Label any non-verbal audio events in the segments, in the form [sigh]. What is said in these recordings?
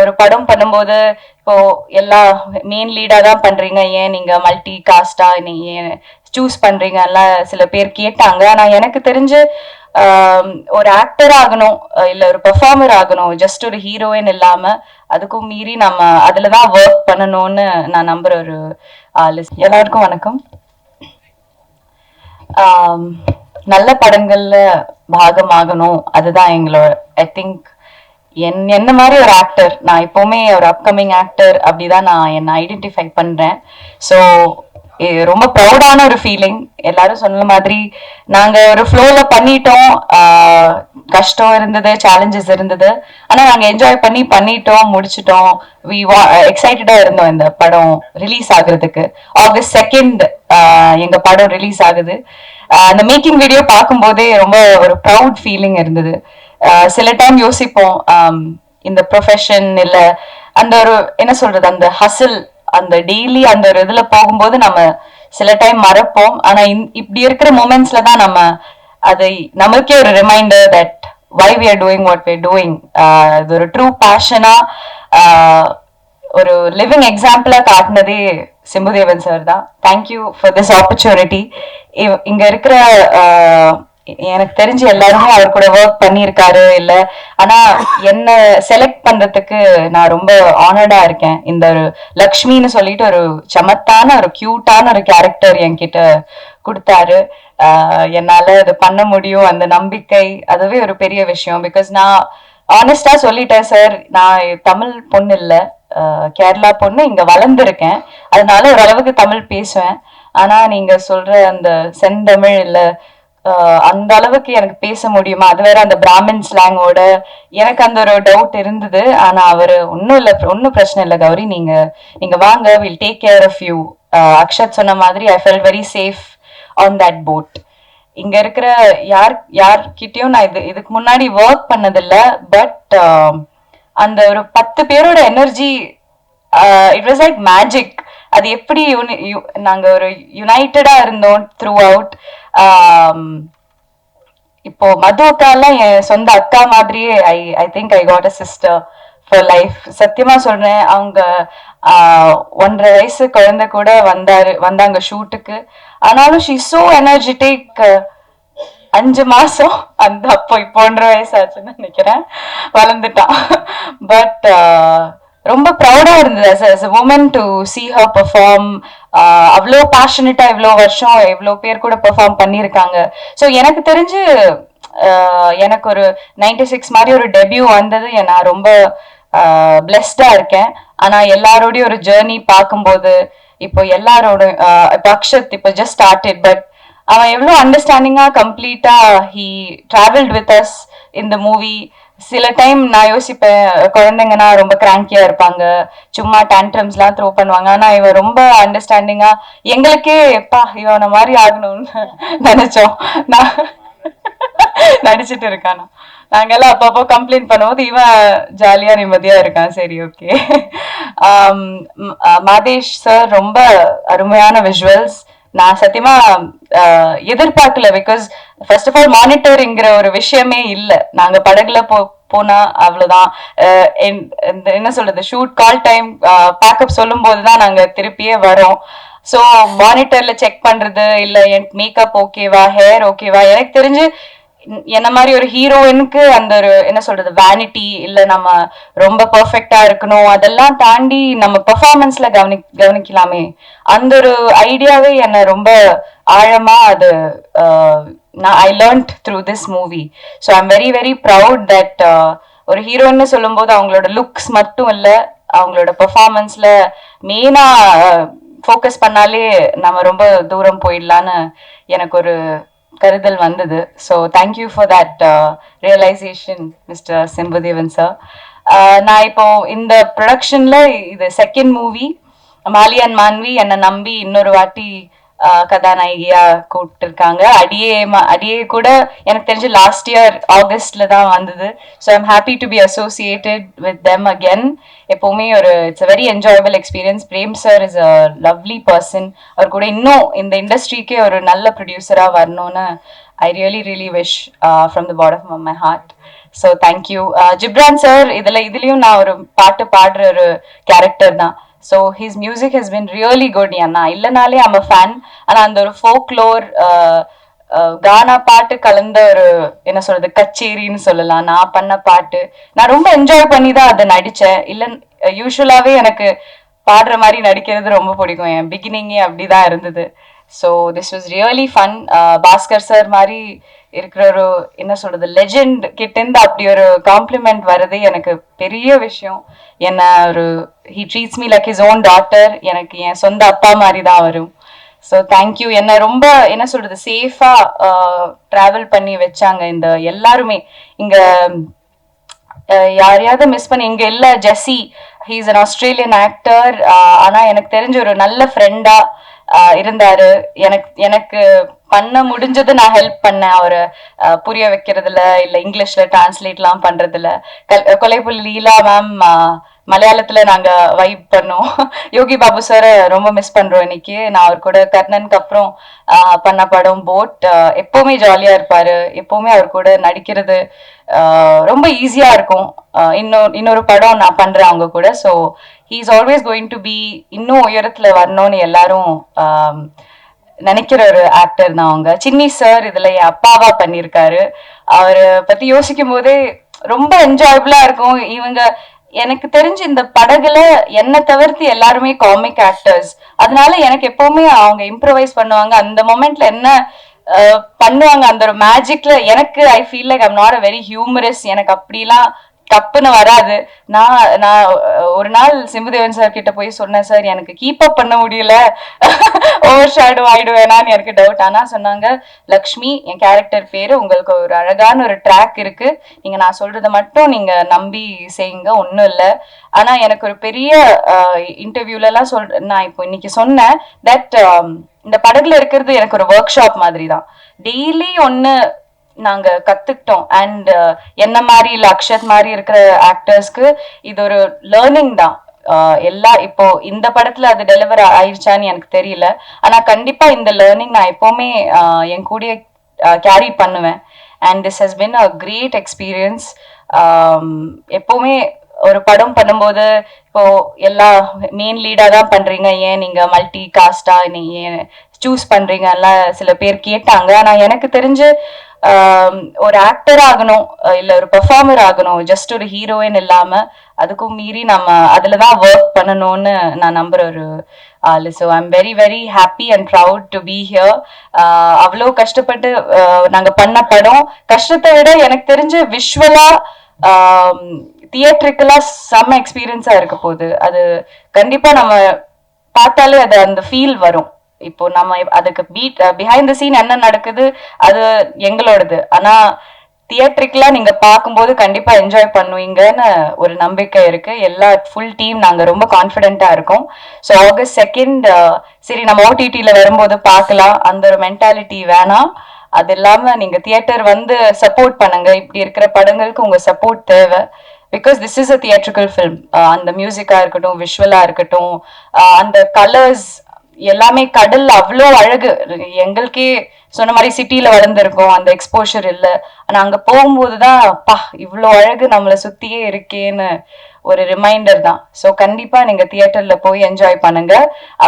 ஒரு படம் பண்ணும்போது இப்போ எல்லா மெயின் லீடா தான் பண்றீங்க. ஏன் நீங்க மல்டி காஸ்டா நீங்க ஏன் சூஸ் பண்றீங்க எல்லாம் சில பேர் கேட்டாங்க. ஆனா எனக்கு தெரிஞ்சு ஒரு ஆக்டர் ஆகணும் இல்ல ஒரு பெர்ஃபார்மர் ஆகணும் ஜஸ்ட் ஒரு ஹீரோயின் இல்லாம அதுக்கும் மீறி நம்ம அதுலதான் ஒர்க் பண்ணணும்னு நான் நம்புற ஒரு ஆளு. எல்லாருக்கும் வணக்கம். நல்ல படங்கள்ல பாகமாகணும். அதுதான் எங்களோட ஐ திங்க் என் என்ன மாதிரி ஒரு ஆக்டர் நான் எப்பவுமே ஒரு அப்கமிங் ஆக்டர் அப்படிதான் நான் என்னை ஐடென்டிஃபை பண்றேன். ஸோ ரொம்ப ப்ரௌடான ஒரு ஃபீலிங் எல்லாரும் சொன்ன மாதிரி நாங்க ஒரு ஃப்ளோல பண்ணிட்டோம். கஷ்டம் இருந்தது சேலஞ்சஸ் இருந்தது. ஆனா நாங்க என்ஜாய் பண்ணி பண்ணிட்டோம் முடிச்சிட்டோம். வி எக்ஸைட்டடா இருந்தோம் இந்த படம் ரிலீஸ் ஆகுறதுக்கு. ஆகஸ்ட் செகண்ட் எங்க படம் ரிலீஸ் ஆகுது. அந்த மேக்கிங் வீடியோ பார்க்கும்போதே ரொம்ப ஒரு ப்ரவுட் ஃபீலிங் இருந்தது. சில டைம் யோசிப்போம். இந்த ப்ரொஃபஷன் இல்ல அந்த ஒரு என்ன சொல்றது அந்த ஹசில் அந்த டெய்லி அந்த ஒரு இதுல போகும்போது நம்ம சில டைம் மறப்போம். ஆனா இப்படி இருக்கிற மூமெண்ட்ஸ்ல தான் நம்ம அதை நமக்கே ஒரு reminder that why we are doing what we doing இது ஒரு ட்ரூ பேஷனா ஒரு லிவிங் எக்ஸாம்பிளா காட்டினதே சிம்புதேவன் சார் தான். Thank you for this opportunity இங்க இருக்கிற எனக்கு தெரிஞ்சு எல்லாருமே அவர் கூட ஒர்க் பண்ணியிருக்காரு இல்ல. ஆனா என்ன செலக்ட் பண்றதுக்கு நான் ரொம்ப ஆனர்டா இருக்கேன். இந்த ஒரு லக்ஷ்மின்னு சொல்லிட்டு ஒரு சமத்தான ஒரு கியூட்டான ஒரு கேரக்டர் என்கிட்ட கொடுத்தாரு. ஆஹ், என்னால அது பண்ண முடியும். அந்த நம்பிக்கை அதுவே ஒரு பெரிய விஷயம். பிகாஸ் நான் ஆனஸ்டா சொல்லிட்டேன் சார் நான் தமிழ் பொண்ணு இல்ல. கேரளா பொண்ணு இங்க வளர்ந்துருக்கேன். அதனால ஓரளவுக்கு தமிழ் பேசுவேன். ஆனா நீங்க சொல்ற அந்த செந்தமிழ் இல்ல அந்த அளவுக்கு எனக்கு பேச முடியுமா? அது வேற அந்த பிராமின் ஸ்லாங்கோட எனக்கு அந்த ஒரு டவுட் இருந்தது. ஆனா அவரு ஒன்னும் இல்ல ஒன்னும் பிரச்சனை இல்லை கௌரி. நீங்க நீங்க வாங்க will take care of you Akshath சொன்ன மாதிரி I fell very safe on that boat இங்க இருக்கிற யார் யார்கிட்டயும் நான் இது இதுக்கு முன்னாடி ஒர்க் பண்ணதில்ல பட் அந்த ஒரு பத்து பேரோட energy it was like magic அது எப்படி நாங்க ஒரு யுனைட்டடா இருந்தோம் த்ரூ அவுட் இப்போ மது அக்காலாம் என் சொந்த அக்கா மாதிரியே I I think I got a sister for life சத்தியமா சொல்றேன் அவங்க ஒன்றரை வயசு குழந்தை கூட வந்தாரு வந்தாங்க ஷூட்டுக்கு ஆனாலும் ஷீ சோ எனர்ஜெட்டிக் அஞ்சு மாசம் அந்த அப்போ இப்போ ஒன்றரை வயசு ஆச்சுன்னு நினைக்கிறேன். வளர்ந்துட்டான். பட் ரொம்ப ப்ரௌடா இருந்தது. As woman to see her perform அவ்வளோ பேஷனட்டா இவ்வளோ வருஷம் இவ்வளோ பேர் கூட பெர்ஃபார்ம் பண்ணியிருக்காங்க ஸோ எனக்கு தெரிஞ்சு uh, எனக்கு ஒரு நைன்டி சிக்ஸ் மாதிரி ஒரு டெபியூ வந்தது. நான் ரொம்ப uh, பிளெஸ்டா இருக்கேன். ஆனா எல்லாரோடையும் ஒரு ஜேர்னி பார்க்கும்போது இப்போ எல்லாரோட uh, இப்போ அக்ஷத் இப்போ ஜஸ்ட் ஸ்டார்டட் பட் அவன் எவ்வளோ அண்டர்ஸ்டாண்டிங்கா கம்ப்ளீட்டா ஹி டிராவல்ட் வித் அஸ் இந்த மூவி சில டைம் நான் யோசிப்பேன் குழந்தைங்கன்னா ரொம்ப கிராங்கியா இருப்பாங்க. சும்மா டேண்ட்ரம்ஸ்லாம் த்ரோ பண்ணுவாங்க. ஆனா இவன் ரொம்ப அண்டர்ஸ்டாண்டிங்கா எங்களுக்கே எப்பா இவனை மாதிரி ஆகணும்னு நினைச்சோம். நான் நடிச்சிட்டு இருக்கானா. நாங்கெல்லாம் அப்பப்போ கம்ப்ளைண்ட் பண்ணும்போது இவன் ஜாலியா நிம்மதியா இருக்கான். சரி ஓகே மாதேஷ் சார் ரொம்ப அருமையான விஷுவல்ஸ் நான் சத்தியமா எதிர்பார்க்கல பிகாஸ் ஃபர்ஸ்ட் ஆஃப் ஆல் மானிட்டரிங்கிற ஒரு விஷயமே இல்லை. நாங்க படகுல போ போனா அவ்வளவுதான். ஆஹ், இந்த என்ன சொல்றது ஷூட் கால் டைம் பேக்கப் சொல்லும் போதுதான் நாங்க திருப்பியே வரோம். ஸோ மானிட்டர்ல செக் பண்றது இல்ல என் மேக்கப் ஓகேவா ஹேர் ஓகேவா எனக்கு தெரிஞ்சு என்ன மாதிரி ஒரு ஹீரோயினுக்கு அந்த ஒரு என்ன சொல்றது வேனிட்டி இல்ல நம்ம ரொம்ப பெர்ஃபெக்ட்டா இருக்கணும் அதெல்லாம் தாண்டி நம்ம பெர்ஃபார்மன்ஸ்ல கவனி கவனிக்கலாமே. அந்த ஒரு ஐடியாவே என்னை ரொம்ப ஆழமா அது நான் I learned through this movie so I'm very very proud that ஒரு ஹீரோன்னு சொல்லும்போது அவங்களோட லுக்ஸ் மட்டும் இல்ல அவங்களோட பெர்ஃபார்மன்ஸ்ல மெயினா ஃபோக்கஸ் பண்ணாலே நம்ம ரொம்ப தூரம் போயிடலான்னு எனக்கு ஒரு கருதல் வந்தது. So thank you for that realisation mister Chimbudevan sir நான் இப்போ இந்த ப்ரொடக்ஷன்ல இது second movie Maali and Maanvi என்னை நம்பி இன்னொரு வாட்டி கதாநாயகியா கூப்பிட்டுருக்காங்க. அடியே அடியே கூட எனக்கு தெரிஞ்சு லாஸ்ட் இயர் ஆகஸ்ட்ல தான் வந்தது. So I'm happy to be associated with them again எப்பவுமே ஒரு it's very enjoyable experience Prem sir is a lovely person அவர் கூட இன்னும் இந்த இண்டஸ்ட்ரிக்கே ஒரு நல்ல ப்ரொடியூசரா வரணும்னு I really really wish from the bottom of my heart so thank you Ghibran sir இதுல இதுலயும் நான் ஒரு பாட்டு பாடுற ஒரு கேரக்டர் தான். So his music has been really good அண்ணா இல்லைனாலே ஐம் அ ஃபேன் ஆனா அந்த ஒரு ஃபோக்லோர் uh, uh, கானா பாட்டு கலந்த ஒரு என்ன சொல்றது கச்சேரின்னு சொல்லலாம். நான் பண்ண பாட்டு. நான் ரொம்ப என்ஜாய் பண்ணி தான் அதை நடிச்சேன். இல்லை யூஸ்வலாகவே எனக்கு பாடுற மாதிரி நடிக்கிறது ரொம்ப பிடிக்கும். என் பிகினிங்கே அப்படிதான் இருந்தது. So this was really fun Bhaskar sir மாதிரி இருக்கிற ஒரு என்ன சொல்றது லெஜெண்ட் கிட்டேருந்து அப்படி ஒரு காம்ப்ளிமெண்ட் வர்றது எனக்கு பெரிய விஷயம். என்ன ஒரு he treats me like his own daughter எனக்கு என் சொந்த அப்பா மாதிரி தான் வரும். ஸோ தேங்க்யூ என்ன ரொம்ப என்ன சொல்றது சேஃபா டிராவல் பண்ணி வச்சாங்க இந்த எல்லாருமே. இங்க யாரையாவது மிஸ் பண்ணி இங்க இல்ல Jessie he's an Australian actor ஆனா எனக்கு தெரிஞ்ச ஒரு நல்ல ஃப்ரெண்டா இருந்தாரு. எனக்கு எனக்கு பண்ண முடிஞ்சது நான் ஹெல்ப் பண்ணேன். அவரை புரிய வைக்கிறதுல இல்ல இங்கிலீஷ்ல டிரான்ஸ்லேட்லாம் பண்றதுல. கல்- லீலா மேம் மலையாளத்துல நாங்க வைப் பண்ணோம். [laughs] யோகி பாபு சாரை ரொம்ப மிஸ் பண்றோம் இன்னைக்கு. நான் அவர் கூட கர்ணனுக்கு அப்புறம் பண்ண படம் போட் எப்பவுமே ஜாலியா இருப்பாரு. எப்பவுமே அவர் கூட நடிக்கிறது ரொம்ப ஈஸியா இருக்கும். இன்னொரு இன்னொரு படம் நான் பண்றேன் அவங்க கூட. So is always going to be இன்னும் உயரத்துல வரணும்னு எல்லாரும் நினைக்கிற ஒரு ஆக்டர் தான் அவங்க. சின்னி சார் இதுல என் அப்பாவா பண்ணியிருக்காரு அவரை பத்தி யோசிக்கும் போதே ரொம்ப என்ஜாயபிளா இருக்கும். இவங்க எனக்கு தெரிஞ்சு இந்த படகுல என்ன தவிர்த்து எல்லாருமே காமிக் ஆக்டர்ஸ் அதனால எனக்கு எப்பவுமே அவங்க இம்ப்ரவைஸ் பண்ணுவாங்க. அந்த மொமெண்ட்ல என்ன பண்ணுவாங்க அந்த ஒரு மேஜிக்ல எனக்கு I feel like I'm not a very humorous எனக்கு அப்படிலாம் தப்புன்னு வராது. நான் நான் ஒரு நாள் சிம்புதேவன் சார் கிட்ட போய் சொன்னேன் சார் எனக்கு கீப் அப் பண்ண முடியல. ஓவர் ஷேடோ ஆயிடுவேனான்னு எனக்கு டவுட் ஆனா சொன்னாங்க லக்ஷ்மி என் கேரக்டர் பேரு உங்களுக்கு ஒரு அழகான ஒரு ட்ராக் இருக்கு. நீங்க நான் சொல்றத மட்டும் நீங்க நம்பி செய்யுங்க ஒன்றும் இல்லை. ஆனா எனக்கு ஒரு பெரிய இன்டர்வியூல எல்லாம் சொல் நான் இப்போ இன்னைக்கு சொன்னேன் தட் இந்த படகுல இருக்கிறது எனக்கு ஒரு ஒர்க் ஷாப் மாதிரி தான் டெய்லி ஒன்னு நாங்க கத்துக்கிட்டோம். அண்ட் uh, என்ன மாதிரி இல்ல அக்ஷத் மாதிரி இருக்கிற ஆக்டர்ஸ்க்கு இது ஒரு லேர்னிங் தான். Uh, எல்லா இப்போ இந்த படத்துல அது டெலிவர் ஆயிடுச்சான்னு எனக்கு தெரியல. ஆனா கண்டிப்பா இந்த லேர்னிங் நான் எப்பவுமே uh, என் கூடயே கேரி பண்ணுவேன். And this has been a great experience எப்பவுமே ஒரு படம் பண்ணும்போது இப்போ எல்லா மெயின் லீடா தான் பண்றீங்க. ஏன் நீங்க மல்டி காஸ்டா நீ ஏன் சூஸ் பண்றீங்க எல்லாம் சில பேர் கேட்டாங்க. ஆனா எனக்கு தெரிஞ்சு ஒரு ஆக்டர் ஆகணும் இல்ல ஒரு பெர்ஃபார்மர் ஆகணும் ஜஸ்ட் ஒரு ஹீரோயின் இல்லாம அதுக்கும் மீறி நம்ம அதுலதான் ஒர்க் பண்ணணும்னு நான் நம்புற ஒரு ஆளு. So I'm very very happy and proud to be here அவ்வளோ கஷ்டப்பட்டு நாங்க பண்ண படம். கஷ்டத்தை விட எனக்கு தெரிஞ்சு விஷுவலா தியேட்ரிக்கலா செம்ம எக்ஸ்பீரியன்ஸா இருக்க போகுது. அது கண்டிப்பா நம்ம பார்த்தாலே அது அந்த ஃபீல் வரும். இப்போ நம்ம அதுக்கு பீட் பிஹைண்ட் த சீன் என்ன நடக்குது அது எங்களோடது. ஆனா தியேட்ரிக்கலா நீங்க பார்க்கும்போது கண்டிப்பா என்ஜாய் பண்ணுவீங்கன்னு ஒரு நம்பிக்கை இருக்கு. எல்லா ஃபுல் டீம் நாங்க ரொம்ப கான்ஃபிடென்ட்டா இருக்கோம். ஸோ ஆகஸ்ட் செகண்ட் சரி நம்ம ஓடிடியில வரும்போது பார்க்கலாம். அந்த ஒரு மென்டாலிட்டி வேணாம். அது இல்லாம நீங்க தியேட்டர் வந்து சப்போர்ட் பண்ணுங்க. இப்படி இருக்கிற படங்களுக்கு உங்க சப்போர்ட் தேவை. Because this is a theatrical film அந்த மியூசிக்கா இருக்கட்டும் விஷுவலா இருக்கட்டும் அந்த கலர்ஸ் எல்லாமே கடல் அவ்வளோ அழகு. எங்களுக்கே சொன்ன மாதிரி சிட்டியில வளர்ந்துருக்கோம். அந்த எக்ஸ்போஷர் இல்ல. ஆனா அங்க போகும்போது தான் பா இவ்வளோ அழகு நம்மளை சுத்தியே இருக்கேன்னு ஒரு ரிமைண்டர் தான். ஸோ கண்டிப்பா நீங்க தியேட்டர்ல போய் என்ஜாய் பண்ணுங்க.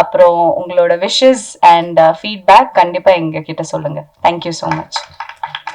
அப்புறம் உங்களோட விஷஸ் அண்ட் ஃபீட்பேக் கண்டிப்பா எங்க கிட்ட சொல்லுங்க தேங்க்யூ ஸோ மச்